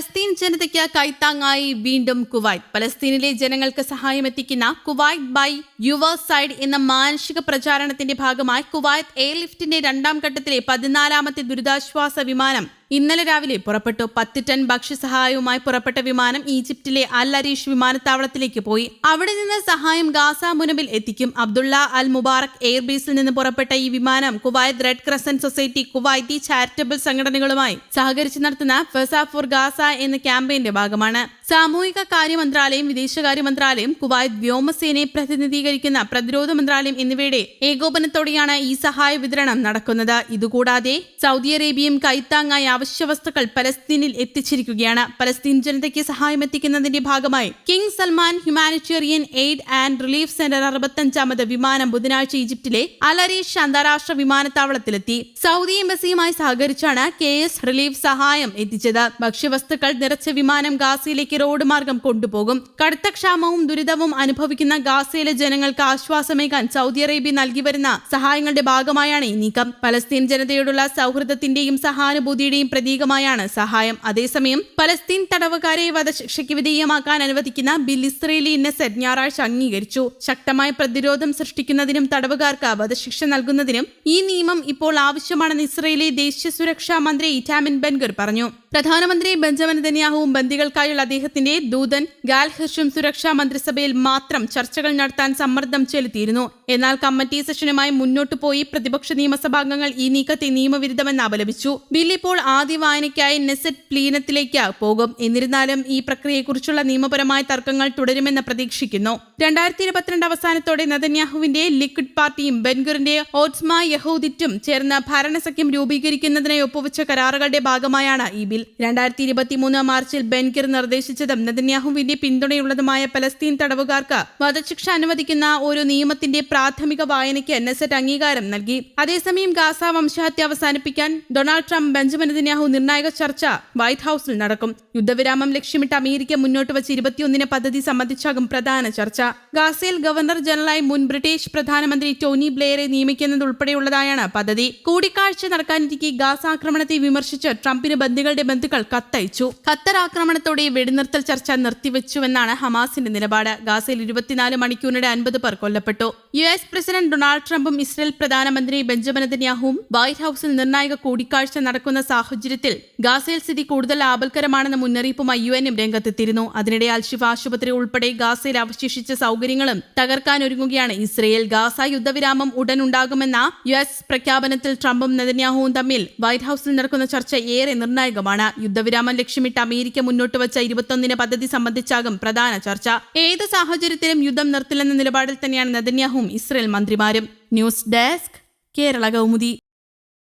Palestine ജനതയ്ക്ക് കൈത്താങ്ങായി വീണ്ടും Kuwait. പലസ്തീനിലെ ജനങ്ങൾക്ക് സഹായം എത്തിക്കുന്ന കുവൈറ്റ് ബൈ യുവർ സൈഡ് എന്ന മാനുഷിക പ്രചാരണത്തിന്റെ ഭാഗമായി കുവൈറ്റ് എയർലിഫ്റ്റിന്റെ രണ്ടാം ഘട്ടത്തിലെ പതിനാലാമത്തെ ദുരിതാശ്വാസ വിമാനം ഇന്നലെ രാവിലെ പുറപ്പെട്ടു. പത്ത് ടൺ ഭക്ഷ്യസഹായവുമായി പുറപ്പെട്ട വിമാനം ഈജിപ്തിലെ അൽ അരീഷ് വിമാനത്താവളത്തിലേക്ക് പോയി. അവിടെ നിന്ന് സഹായം ഗാസ മുനബിൽ എത്തിക്കും. അബ്ദുള്ള അൽ മുബാറക് എയർബേസിൽ നിന്ന് പുറപ്പെട്ട ഈ വിമാനം Kuwait red crescent society Kuwaiti charitable സംഘടനകളുമായി സഹകരിച്ച് നടത്തുന്ന ഫെസ ഫോർ ഗാസ എന്ന ക്യാമ്പയിന്റെ ഭാഗമാണ്. സാമൂഹിക കാര്യ മന്ത്രാലയം വിദേശകാര്യ മന്ത്രാലയം കുവൈത്ത് വ്യോമസേനയെ പ്രതിനിധീകരിക്കുന്ന പ്രതിരോധ മന്ത്രാലയം എന്നിവയുടെ ഏകോപനത്തോടെയാണ് ഈ സഹായ വിതരണം നടക്കുന്നത്. ഇതുകൂടാതെ സൗദി അറേബ്യയും കൈത്താങ്ങായ അവശ്യ വസ്തുക്കൾ പലസ്തീനിൽ എത്തിച്ചിരിക്കുകയാണ്. പലസ്തീൻ ജനതയ്ക്ക് സഹായം എത്തിക്കുന്നതിന്റെ ഭാഗമായി King Salman humanitarian aid and relief centre അറുപത്തഞ്ചാമത് വിമാനം ബുധനാഴ്ച ഈജിപ്തിലെ അലരീഷ് അന്താരാഷ്ട്ര വിമാനത്താവളത്തിലെത്തി. സൗദി എംബസിയുമായി സഹകരിച്ചാണ് കെ എസ് റിലീഫ് സഹായം എത്തിച്ചത്. ഭക്ഷ്യവസ്തുക്കൾ നിറച്ച വിമാനം ഗാസയിലേക്ക് റോഡ് മാർഗം കൊണ്ടുപോകും. കടുത്ത ക്ഷാമവും ദുരിതവും അനുഭവിക്കുന്ന ഗാസയിലെ ജനങ്ങൾക്ക് ആശ്വാസമേകാൻ സൗദി അറേബ്യ നൽകി വരുന്ന സഹായങ്ങളുടെ ഭാഗമായാണ് ഈ നീക്കം. പലസ്തീൻ ജനതയോടുള്ള സൗഹൃദത്തിന്റെയും സഹാനുഭൂതിയുടെയും പ്രതീകമായാണ് സഹായം. അതേസമയം പലസ്തീൻ തടവുകാരെ വധശിക്ഷയ്ക്ക് വിധേയമാക്കാൻ അനുവദിക്കുന്ന ബിൽ ഇസ്രയേലി ഇന്നസെറ്റ് ഞായറാഴ്ച അംഗീകരിച്ചു. ശക്തമായ പ്രതിരോധം സൃഷ്ടിക്കുന്നതിനും തടവുകാർക്ക് വധശിക്ഷ നൽകുന്നതിനും ഈ നിയമം ഇപ്പോൾ ആവശ്യമാണെന്ന് ഇസ്രയേലി ദേശീയ സുരക്ഷാ മന്ത്രി ഇറ്റാമിൻ ബെൻഗർ പറഞ്ഞു. പ്രധാനമന്ത്രി ബെഞ്ചമിൻ ദനിയാഹുവും ബന്ദികൾക്കായുള്ള അദ്ദേഹത്തിന്റെ ദൂതൻ ഗാൽഹർഷും സുരക്ഷാ മന്ത്രിസഭയിൽ മാത്രം ചർച്ചകൾ നടത്താൻ സമ്മർദ്ദം ചെലുത്തിയിരുന്നു. എന്നാൽ കമ്മിറ്റി സെഷനുമായി മുന്നോട്ടു പോയി പ്രതിപക്ഷ നിയമസഭാംഗങ്ങൾ ഈ നീക്കത്തെ നിയമവിരുദ്ധമെന്ന് അപലപിച്ചു. ബിൽ ഇപ്പോൾ ആദ്യ വായനയ്ക്കായി നെസറ്റ് പ്ലീനത്തിലേക്ക് പോകും. എന്നിരുന്നാലും ഈ പ്രക്രിയയെക്കുറിച്ചുള്ള നിയമപരമായ തർക്കങ്ങൾ തുടരുമെന്ന് പ്രതീക്ഷിക്കുന്നു. രണ്ടായിരത്തി ഇരുപത്തിരണ്ട് അവസാനത്തോടെ നദന്യാഹുവിന്റെ ലിക്വിഡ് പാർട്ടിയും ബെൻഗുറിന്റെ ഓട്സ്മ യഹൂദിറ്റും ചേർന്ന് ഭരണസഖ്യം രൂപീകരിക്കുന്നതിനെ ഒപ്പുവെച്ച കരാറുകളുടെ ഭാഗമായാണ് ഈ ബിൽ. രണ്ടായിരത്തി ഇരുപത്തിമൂന്ന് മാർച്ചിൽ ബെൻഗിർ നിർദ്ദേശിച്ചതും നെതന്യാഹുവിന്റെ പിന്തുണയുള്ളതുമായ പലസ്തീൻ തടവുകാർക്ക് വധശിക്ഷ അനുവദിക്കുന്ന ഒരു നിയമത്തിന്റെ പ്രാഥമിക വായനയ്ക്ക് നെസറ്റ് അംഗീകാരം നൽകി. അതേസമയം ഗാസ വംശഹത്യ അവസാനിപ്പിക്കാൻ ഡൊണാൾഡ് ട്രംപ് ബെഞ്ചമിൻ നെതന്യാഹു നിർണായക ചർച്ച വൈറ്റ് ഹൌസിൽ നടക്കും. യുദ്ധവിരാമം ലക്ഷ്യമിട്ട് അമേരിക്ക മുന്നോട്ട് വച്ച് ഇരുപത്തിയൊന്നിന് പദ്ധതി സംബന്ധിച്ചാകും പ്രധാന ചർച്ച. ഗാസയിൽ ഗവർണർ ജനറലായി മുൻ ബ്രിട്ടീഷ് പ്രധാനമന്ത്രി ടോണി ബ്ലെയറെ നിയമിക്കുന്നതുൾപ്പെടെയുള്ളതായാണ് പദ്ധതി. കൂടിക്കാഴ്ച നടക്കാനിരിക്കെ ഗാസ ആക്രമണത്തെ വിമർശിച്ച് ട്രംപിന് ബന്ധുക്കളുടെ ബന്ധുക്കൾ കത്തയച്ചു. ഖത്തർ ആക്രമണത്തോടെ വെടിനിർത്തൽ ചർച്ച നിർത്തിവെച്ചുവെന്നാണ് ഹമാസിന്റെ നിലപാട്. ഗാസയിൽ ഇരുപത്തിനാല് മണിക്കൂറിനിടെ അൻപത് പേർ കൊല്ലപ്പെട്ടു. യു എസ് പ്രസിഡന്റ് ഡൊണാൾഡ് ട്രംപും ഇസ്രയേൽ പ്രധാനമന്ത്രി ബെഞ്ചമിൻ നെതന്യാഹുവും വൈറ്റ് ഹൌസിൽ നിർണായക കൂടിക്കാഴ്ച നടക്കുന്ന സാഹചര്യത്തിൽ ഗാസയിൽ സ്ഥിതി കൂടുതൽ ആപൽക്കരമാണെന്ന മുന്നറിയിപ്പുമായി യു എനും രംഗത്തെത്തിയിരുന്നു. അതിനിടെ അൽഷിഫ ആശുപത്രി ഉൾപ്പെടെ ഗാസയിൽ അവശേഷിച്ച സൗകര്യങ്ങളും തകർക്കാനൊരുങ്ങുകയാണ് ഇസ്രയേൽ. ഗാസ യുദ്ധവിരാമം ഉടൻ ഉണ്ടാകുമെന്ന യു എസ് പ്രഖ്യാപനത്തിൽ ട്രംപും നെതന്യാഹുവും തമ്മിൽ വൈറ്റ് ഹൌസിൽ നടക്കുന്ന ചർച്ച ഏറെ നിർണായകമാണ്. യുദ്ധവിരാമം ലക്ഷ്യമിട്ട് അമേരിക്ക മുന്നോട്ട് വച്ച ഇരുപത്തൊന്നിന് പദ്ധതി സംബന്ധിച്ചാകും പ്രധാന ചർച്ച. ഏത് സാഹചര്യത്തിലും യുദ്ധം നിർത്തില്ലെന്ന നിലപാടിൽ തന്നെയാണ് നെതന്യാഹും ഇസ്രയേൽ മന്ത്രിമാരും. News desk Kerala Kaumudi.